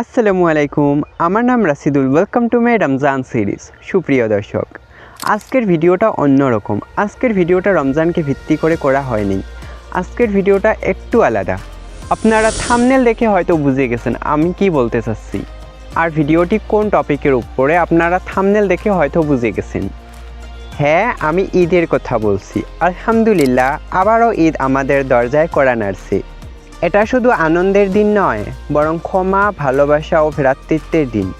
আসসালামু আলাইকুম, আমার নাম Rasidul welcome to my Ramzan series সুপ্রিয় দর্শক, আজকের ভিডিওটা অন্যরকম। আজকের ভিডিওটা রমজানকে ভিত্তি করে করা হয়নি। আজকের ভিডিওটা একটু আলাদা। আপনারা থামনেল দেখে হয়তো বুঝে গেছেন আমি কি বলতে চাচ্ছি। আর ভিডিওটি কোন টপিকের উপরে আপনারা থামনেল দেখে হয়তো বুঝে গেছেন। হ্যাঁ আমি ঈদের কথা বলছি। আলহামদুলিল্লাহ, আবারও ঈদ আমাদের দরজায় করা নাড়ছে। এটা শুধু আনন্দের দিন নয়, বরং ক্ষমা, ভালোবাসা ও ভ্রাতৃত্বের দিন।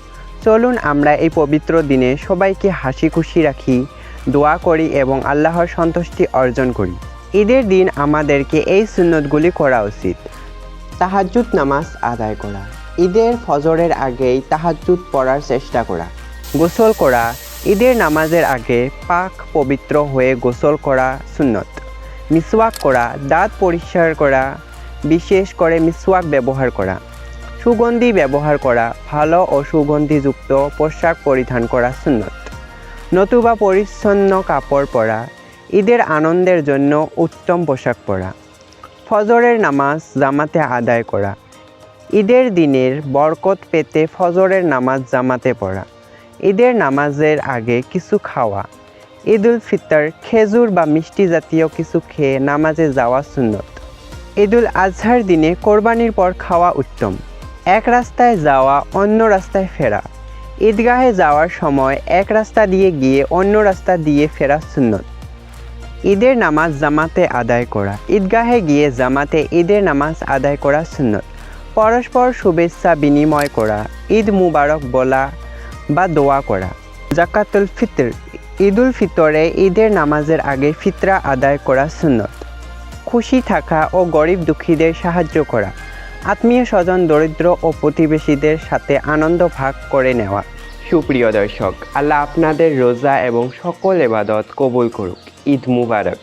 চলুন আমরা এই পবিত্র দিনে সবাইকে হাসি খুশি রাখি, দোয়া করি এবং আল্লাহর সন্তুষ্টি অর্জন করি। ঈদের দিন আমাদেরকে এই সুন্নতগুলি করা উচিত। তাহাজ্জুদ নামাজ আদায় করা। ঈদের ফজরের আগেই তাহাজ্জুদ পড়ার চেষ্টা করা। গোসল করা। ঈদের নামাজের আগে পাক পবিত্র হয়ে গোসল করা সুন্নত। মিসওয়াক করা। দাঁত পরিষ্কার করা। বিশেষ করে মিসওয়াক ব্যবহার করা। সুগন্ধি ব্যবহার করা, ভালো ও সুগন্ধিযুক্ত পোশাক পরিধান করা সুন্নত। নতুবা পরিচ্ছন্ন কাপড় পরা, ঈদের আনন্দের জন্য উত্তম পোশাক পরা। ফজরের নামাজ জামাতে আদায় করা। ঈদের দিনের বরকত পেতে ফজরের নামাজ জামাতে পড়া। ঈদের নামাজের আগে কিছু খাওয়া। ঈদ উল ফিতর খেজুর বা মিষ্টি জাতীয় কিছু খেয়ে নামাজে যাওয়া সুন্নত। ঈদুল আজহার দিনে কোরবানির পর খাওয়া উত্তম। এক রাস্তায় যাওয়া, অন্য রাস্তায় ফেরা। ঈদগাহে যাওয়ার সময় এক রাস্তা দিয়ে গিয়ে অন্য রাস্তা দিয়ে ফেরা সুন্নত। ঈদের নামাজ জামাতে আদায় করা। ঈদগাহে গিয়ে জামাতে ঈদের নামাজ আদায় করা সুন্নত। পরস্পর শুভেচ্ছা বিনিময় করা, ঈদ মুবারক বলা বা দোয়া করা। জাকাতুল ফিতর। ঈদুল ফিতরে ঈদের নামাজের আগে ফিতরা আদায় করা সুন্নত। খুশি থাকা ও গরিব দুঃখীদের সাহায্য করা, আত্মীয় স্বজন দরিদ্র ও প্রতিবেশীদের সাথে আনন্দ ভাগ করে নেওয়া। সুপ্রিয় দর্শক, আল্লাহ আপনাদের রোজা এবং সকল এবাদত কবুল করুক। ঈদ মুবারক।